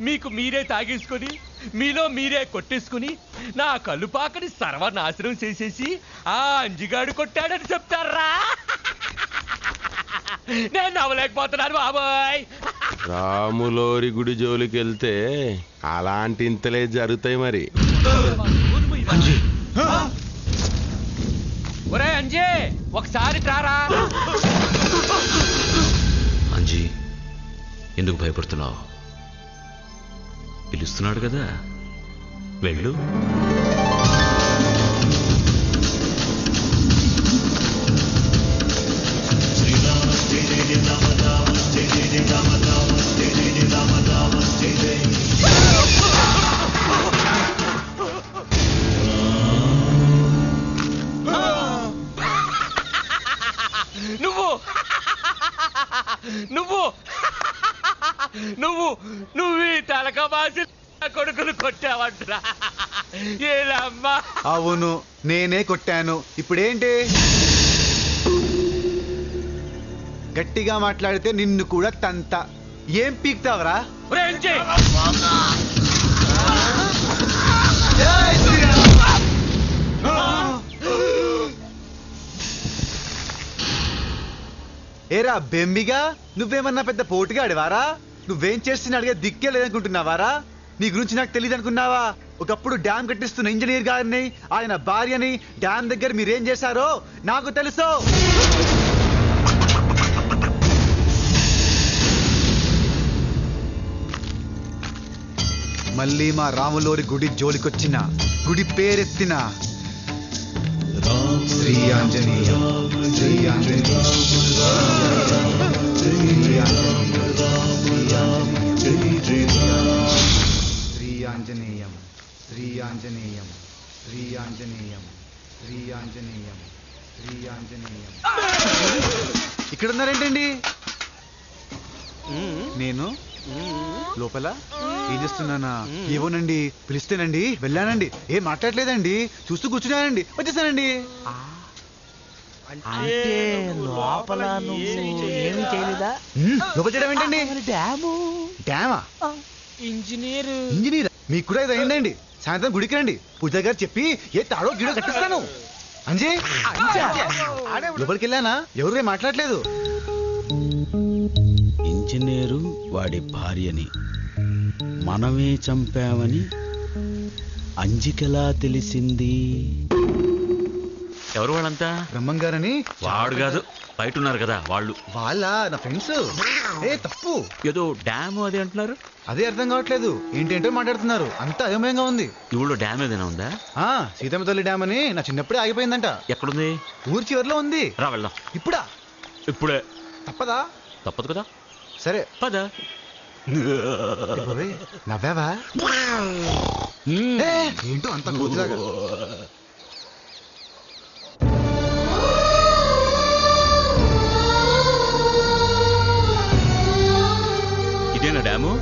మీకు మీరే తాగేసుకొని మీలో మీరే కొట్టేసుకుని నా కలుపాకని సర్వనాశనం చేసేసి ఆ అంజిగాడు కొట్టాడని చెప్తారా? నేను నవ్వలేకపోతున్నాను బాబాయ్. రాములోరి గుడి జోలికి వెళ్తే అలాంటి ఇంతలే జరుగుతాయి మరి. ఒరే అంజే ఒకసారి ట్రారా అంజీ ఎందుకు భయపడుతున్నావు? పిలుస్తున్నాడు కదా. వెళ్ళు. కొట్టావంటున్నా ఏలమ్మా. అవును నేనే కొట్టాను. ఇప్పుడేంటి? గట్టిగా మాట్లాడితే నిన్ను కూడా తంత. ఏం పీక్తావరా? ఏరా బెమ్మిగా నువ్వేమన్నా పెద్ద పోటుగా అడివారా నువ్వేం చేస్తున్నా అడిగే దిక్కే లేదనుకుంటున్నావారా? నీ గురించి నాకు తెలియదు అనుకున్నావా ఒకప్పుడు డ్యామ్ కట్టిస్తున్న ఇంజనీర్ గారిని ఆయన భార్యని డ్యామ్ దగ్గర మీరేం చేశారో నాకు తెలుసు మళ్ళీ మా రాములోరి గుడి జోలికొచ్చిన గుడి పేరెత్తిన శ్రీ ఆంజనేయ శ్రీ ఆంజనేయ శ్రీ ఆంజనేయం శ్రీ ఆంజనేయం శ్రీ ఆంజనేయం శ్రీ ఆంజనేయం శ్రీ ఆంజనేయం ఇక్కడ ఉన్నారేంటండి నేను? లోపల? ఏం చేస్తున్నానా? ఏవోనండి పిలిస్తేనండి వెళ్ళానండి. ఏం మాట్లాడలేదండి. చూస్తూ కూర్చున్నానండి. వచ్చేసానండి. అంటే లోపల నువ్వు ఏమి చేయలేదా? హ్మ్, లోపల చేయడం ఏంటండి? డ్యాము? డ్యామా? ఇంజనీర్. ఇంజనీర్? మీకు కూడా ఇది అయిందండి. సాయంత్రం గుడికి రండి. పూజ గారు చెప్పి ఏ తాడో గిడో కట్టిస్తాను. అంజీ లోపలికి వెళ్ళానా ఎవరు మాట్లాడలేదు. ఇంజనీరు వాడి భార్యని మనమే చంపామని అంజికెలా తెలిసింది? ఎవరు వాళ్ళంతా? బ్రహ్మం గారని వాడు కాదు. బయట ఉన్నారు కదా వాళ్ళు. వాళ్ళ? నా ఫ్రెండ్స్? ఏ తప్పు. ఏదో డ్యామ్ అది అంటున్నారు? అదే అర్థం కావట్లేదు. ఏంటేంటో మాట్లాడుతున్నారు. అంత అయోమయంగా ఉంది. ఈ ఊళ్ళో డ్యామ్ ఏదైనా ఉందా? ఆ సీతమ్మ తల్లి డ్యామ్ అని నా చిన్నప్పుడే ఆగిపోయిందంట. ఎక్కడుంది? ఊరి చివరిలో ఉంది. రా వెళ్దాం. ఇప్పుడా? ఇప్పుడే. తప్పదా? తప్పదు కదా. సరే. పద. నవ్వావా? ఏంటో అంత డ్యాము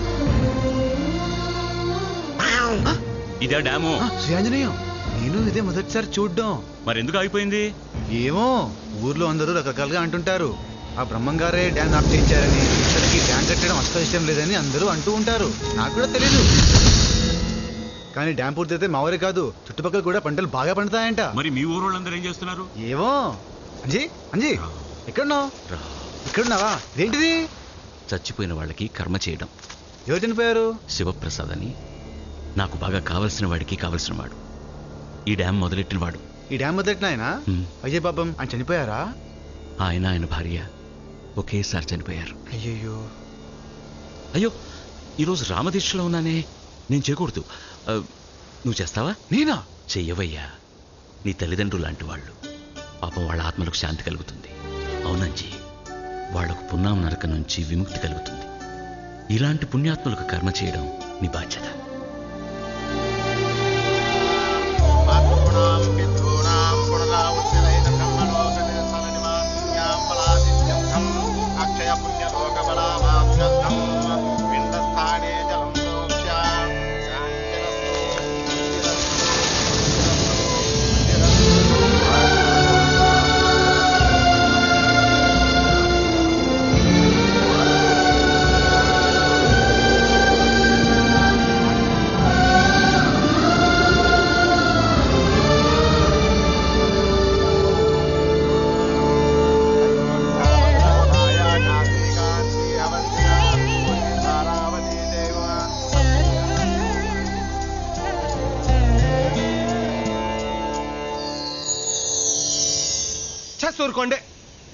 ఇదే డ్యాము శ్రీ ఆంజనేయం నేను ఇదే మొదటిసారి చూడ్డం. మరి ఎందుకు ఆగిపోయింది? ఏమో ఊర్లో అందరూ రకరకాలుగా అంటుంటారు. ఆ బ్రహ్మంగారే డ్యామ్ ఆఫ్ చేయించారని డ్యామ్ కట్టడం అస్సలు ఇష్టం లేదని అందరూ అంటూ ఉంటారు. నాకు కూడా తెలీదు. కానీ డ్యామ్ పూర్తయితే మా ఊరే కాదు చుట్టుపక్కల కూడా పంటలు బాగా పండుతాయంట. మరి మీ ఊరు వాళ్ళందరూ ఏం చేస్తున్నారు? ఏమో అంజీ అంజీ ఎక్కడున్నావు. ఇక్కడున్నావా ఇదేంటిది? చచ్చిపోయిన వాళ్ళకి కర్మ చేయడం. ఎవరు చనిపోయారు శివప్రసాద్ అని నాకు బాగా కావలసిన వాడికి కావలసిన వాడు. ఈ డ్యామ్ మొదలెట్టిన వాడు. ఈ డ్యామ్ మొదటి ఆయన. అజయ్ పాపం ఆయన చనిపోయారా? ఆయన ఆయన భార్య ఒకేసారి చనిపోయారు. అయ్యయ్యో. అయ్యో ఈరోజు రామదీక్షలో ఉన్నానే. నేను చేయకూడదు. నువ్వు చేస్తావా? నేనా? చెయ్యవయ్యా. నీ తల్లిదండ్రులు లాంటి వాళ్ళు. పాపం వాళ్ళ ఆత్మలకు శాంతి కలుగుతుంది. అవునంజీ. వాళ్ళకు పున్నాం నరక నుంచి విముక్తి కలుగుతుంది. ఇలాంటి పుణ్యాత్ములకు కర్మ చేయడం నీ బాధ్యత. ఊరుకోండి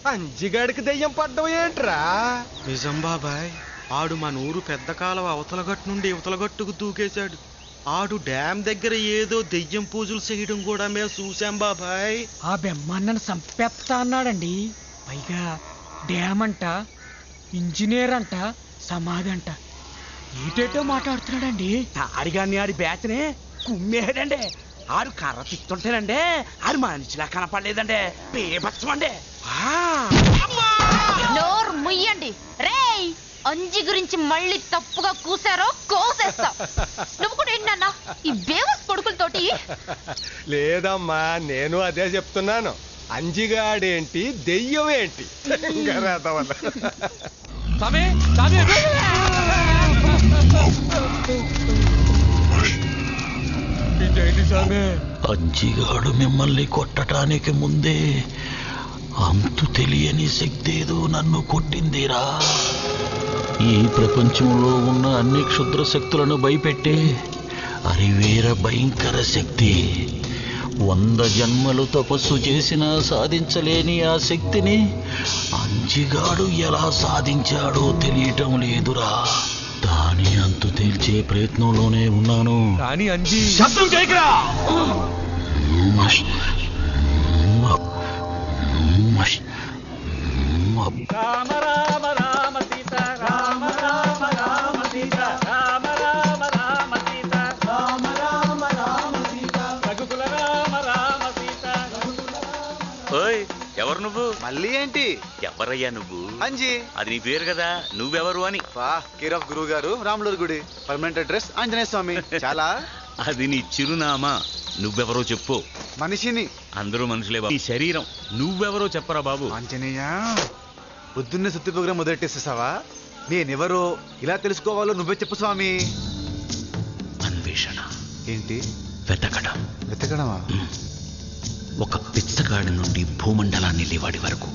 అంజిగాడికి దెయ్యం పడ్డం ఏంట్రా? నిజం బాబాయ్ ఆడు మన ఊరు పెద్ద కాలువ అవతలగట్టు నుండి ఇవతలగట్టుకు దూకేశాడు. ఆడు డ్యామ్ దగ్గర ఏదో దెయ్యం పూజలు చేయడం కూడా మేము చూసాం బాబాయ్. ఆ బెమ్మన్నను సంపేస్తా అన్నాడండి. పైగా డ్యామ్ అంట ఇంజనీర్ అంట సమాధి అంట. ఏటేటో మాట్లాడుతున్నాడండి? ఆడిగాన్ని ఆడి బ్యాచ్నే కుమ్మేడండి ఆడు కర్ర తిట్టుంటేనండి ఆడు మనిషిలా కనపడలేదండి. పేపచ్చమండి నోరు ముయ్యండి. రేయ్ అంజి గురించి మళ్ళీ తప్పుగా కూసారో కోసేస్తా. నువ్వు కూడా ఏంటన్నా ఈ బేవస్ కొడుకులతోటి? లేదమ్మా నేను అదే చెప్తున్నాను. అంజిగాడేంటి దెయ్యం ఏంటి. సామే సామే ఇదేంటి అంజిగాడు మిమ్మల్ని కొట్టటానికి ముందే అంతు తెలియని శక్తి ఏదో నన్ను కొట్టిందిరా. ఈ ప్రపంచంలో ఉన్న అన్ని క్షుద్ర శక్తులను భయపెట్టే అరివేర భయంకర శక్తి వంద జన్మలు తపస్సు చేసినా సాధించలేని ఆ శక్తిని అంజిగాడు ఎలా సాధించాడో తెలియటం లేదురా. దాని అంతు తేల్చే ప్రయత్నంలోనే ఉన్నాను. కానీ అంజి శబ్దం చేయకరా రామ రామ రామ సీత రామ రామ రామ సీత రామ రామ రామ సీత రామ రామ రామ సీత రఘుకుల రామ రామ సీత ఓయ్ ఎవరు నువ్వు? మళ్ళీ ఏంటి? ఎవరయ్యా నువ్వు. అంజీ. అది నీ పేరు కదా నువ్వెవరు అని. వా కేర్ ఆఫ్ గురువు గారు రాములూరు గుడి. Permanent address Anjaneya Swami. చాలా? అది నీ చిరునామా. నువ్వెవరో చెప్పు. మనిషిని. అందరూ మనుషులే బాబు. నీ శరీరం. నువ్వెవరో చెప్పరా బాబు. ఆంజనేయ పొద్దున్నే సుత్తి ప్రోగ్రాం మొదలెట్టేసేసావా? నేనెవరో ఇలా తెలుసుకోవాలో నువ్వే చెప్పు స్వామి. అన్వేషణ. ఏంటి? వెతకడం. వెతకడమా? ఒక పిచ్చగాడి నుండి భూమండలాన్ని లేవాడి వరకు.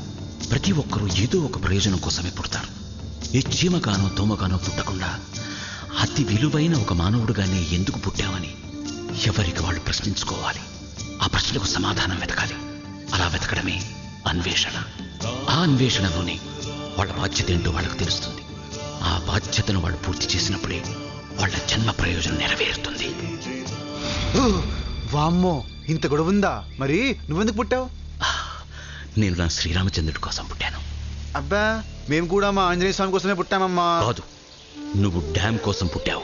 ప్రతి ఒక్కరూ ఏదో ఒక ప్రయోజనం కోసమే పుడతారు. ఏ చీమగానో దోమగానో పుట్టకుండా అతి విలువైన ఒక మానవుడుగానే ఎందుకు పుట్టామని ఎవరికి వాళ్ళు ప్రశ్నించుకోవాలి. ఆ ప్రశ్నలకు సమాధానం వెతకాలి. అలా వెతకడమే అన్వేషణ. ఆ అన్వేషణలోనే వాళ్ళ బాధ్యత ఏంటో వాళ్ళకు తెలుస్తుంది. ఆ బాధ్యతను వాళ్ళు పూర్తి చేసినప్పుడే వాళ్ళ జన్మ ప్రయోజనం నెరవేరుతుంది. వామ్మో ఇంత గొడవ ఉందా మరి నువ్వెందుకు పుట్టావు? నేను నా శ్రీరామచంద్రుడి కోసం పుట్టాను. అబ్బా మేము కూడా మా ఆంజనేయ స్వామి కోసమే పుట్టామమ్మా. కాదు నువ్వు డ్యామ్ కోసం పుట్టావు.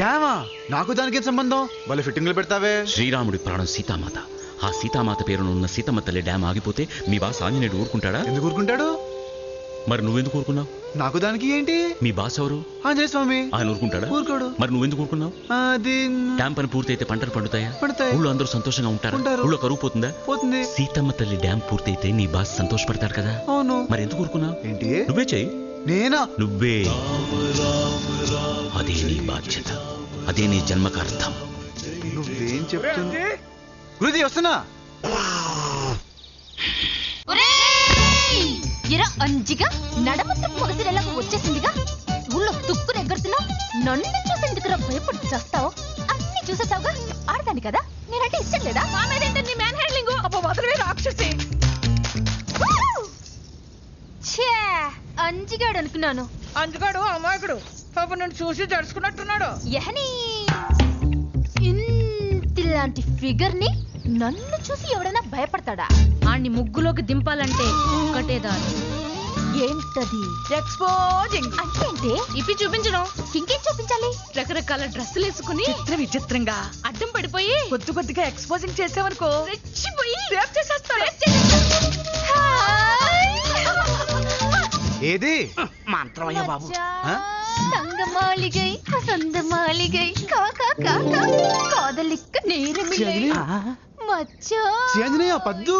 డామా నాకు దానికి సంబంధం? వాళ్ళు ఫిట్టింగ్లు పెడతావే. శ్రీరాముడి ప్రాణం సీతామాత. ఆ సీతామాత పేరున ఉన్న సీతమ్మ తల్లి డ్యామ్ ఆగిపోతే మీ బాస్ ఆంజనేయుడు ఊరుకుంటాడా? ఎందుకు ఊరుకుంటాడు? మరి నువ్వెందుకు ఊరుకున్నావు? నాకు దానికి ఏంటి? మీ బాస్ ఎవరు? ఆంజనేయ స్వామి. ఆయన ఊరుకుంటాడా? ఊరుకోడు. మరి నువ్వెందుకు ఊరుకున్నావు? అది డ్యామ్ పని పూర్తయితే పంటలు పండుతాయా? పడతాయి. ఊళ్ళో అందరూ సంతోషంగా ఉంటారా. ఊళ్ళో కరువు పోతుందా? పోతుంది. సీతమ్మ తల్లి డ్యామ్ పూర్తయితే నీ బాస్ సంతోషపడతాడు కదా? అవును. మరి ఎందుకు ఊరుకున్నావు? ఏంటి? నువ్వే చెయ్యి. నేనా? నువ్వే. అదే నీ బాధ్యత. అదే నీ జన్మకార్థం. నువ్వేం చెప్తున్నా గురుజీ వస్తున్నా. ఎరా అంజిగా నడమత్రం పొగసిరెలా వచ్చేసిందిగా? ఊళ్ళో తుక్కుని ఎగ్గడుతున్నా నన్ను చూసేందుకురా భయపడి చేస్తావు? అన్ని చూసేసావుగా? ఆడదాన్ని కదా? నేనంటే ఇష్టం లేదా? మా మీద నీ మ్యాన్ హ్యాండ్లింగ్ అబ్బో వదలవే రాక్షసి. ఛే అంజిగాడు అనుకున్నాను. అందుకాడు అమాయకుడు. పాప నన్ను చూసి జడుచుకున్నట్టున్నాడు. యహని! ఇంతిలాంటి ఫిగర్ని నన్ను చూసి ఎవడైనా భయపడతాడా? ఆడిని ముగ్గులోకి దింపాలంటే ఒకటే ఏంటది? ఎక్స్పోజింగ్ అంటే ఏంటి ఇప్పి చూపించడం ఇంకేం చూపించాలి? రకరకాల డ్రెస్సులు వేసుకుని చిత్ర విచిత్రంగా. అడ్డం పడిపోయి కొద్ది కొద్దిగా ఎక్స్పోజింగ్ చేసేవనుకో రెచ్చిపోయి రేప్ చేసేస్తాడు ఏది? మంత్రం అయ్యా బాబు. సంగమాలిగై సందమాలిగై కాకా కాకా కాదలిక్క నేరమిలై వచ్చా పద్దు.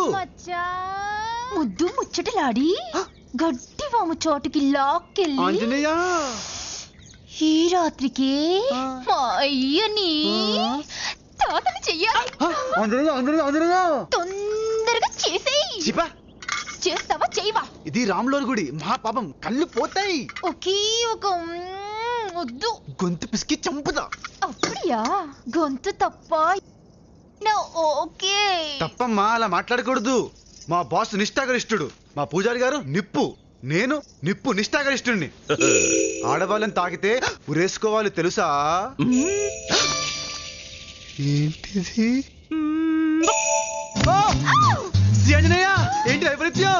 ముద్దు ముచ్చటలాడి. గడ్డి వాము చోటుకి లాక్కెళ్ళి. ఆంజనేయ. ఈ రాత్రికి మా అయ్యని తోటలు చెయ్యాలి. ఆంజనేయ ఆంజనేయ తొందరగా చేసేయి. చిపా. చేస్తావా చేయవా? ఇది రాములోని గుడి. మా పాపం. కళ్ళు పోతాయి. ఒకే ఒక వద్దు. గొంతు పిసికి చంపుదా అప్పుడియా? గొంతు తప్ప తప్పమ్మా అలా మాట్లాడకూడదు. మా బాస్ నిష్ఠాగరిష్ఠుడు. మా పూజారి గారు నిప్పు. నేను నిప్పు నిష్ఠాగరిష్ఠుడిని ఆడవాళ్ళని తాకితే ఉరేసుకోవాలి తెలుసా? ఏంటిది! శ్రీ ఆంజనేయ! ఏంటి వైపరీత్యం?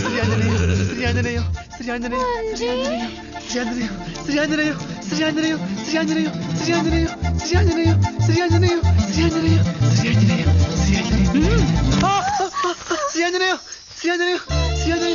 శ్రీ ఆంజనేయ శ్రీ ఆంజనేయ శ్రీ ఆంజనేయ శ్రీ ఆంజనేయ శ్రీ ఆంజనేయ శ్రీ ఆంజనేయ. శ్రీ ఆంజనేయ శ్రీ ఆంజనేయ శ్రీ ఆంజనేయ శ్రీ ఆంజనేయ శ్రీ ఆంజనేయ శ్రీ ఆంజనేయ శ్రీ ఆంజనేయ ఆ! ఆ! ఆ! శ్రీ ఆంజనేయ శ్రీ